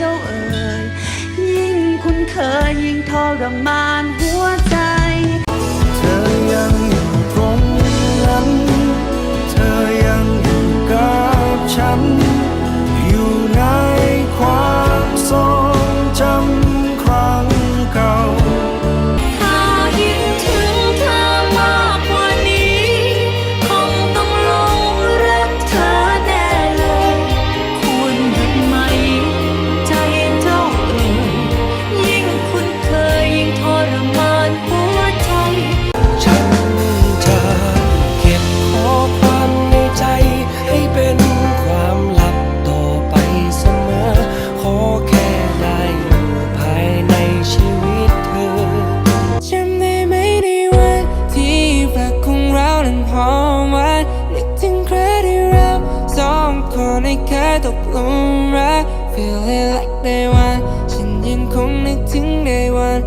จ้าเอ๋ยยิ่งคุณเคยยิ่งทรมานหัวใจ กลงรัก Feel it like day one ฉันยังคงนึกถึง day one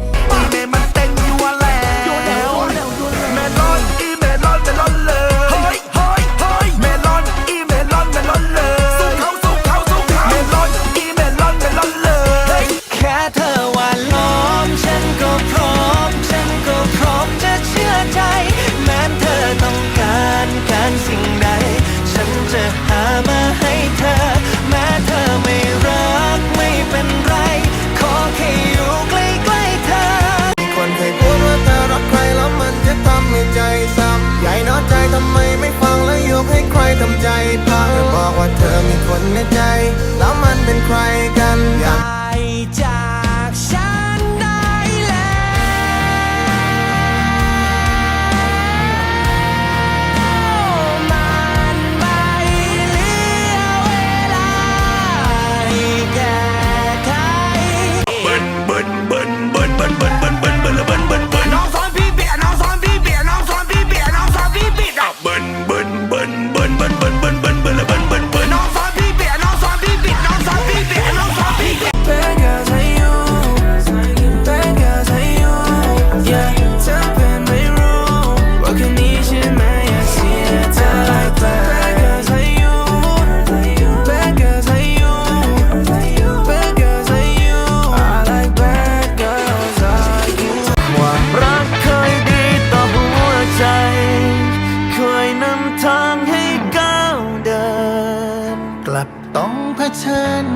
ว่าเธอมีคนในใจ แล้วมันเป็นใครกันอยากใจ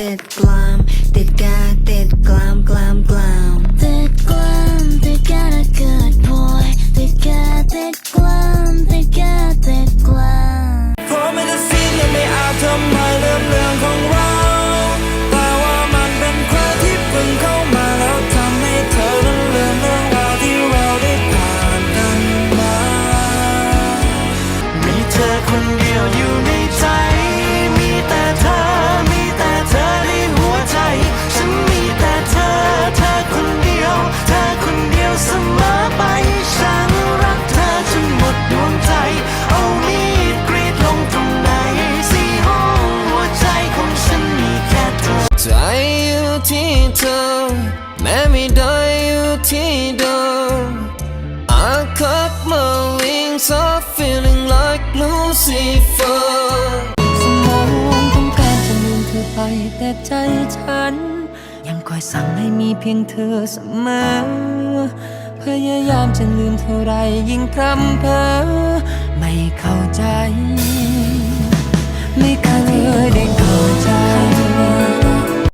ติดกลามติดกาติดกลามกลามกลามติดกลามติดกาเกิดพอยติดกาติดกลามติดกาติดกลาม เธอ แม้ไม่ได้อยู่ที่เดิม I cut my wings up feeling like Lucifer สมองต้องการจะลืมเธอไปแต่ใจฉัน ยังคอยสั่งให้มีเพียงเธอเสมอ พยายามจะลืมเท่าไรยิ่งทำเพ้อไม่เข้าใจ ไม่เคยได้เข้าใจ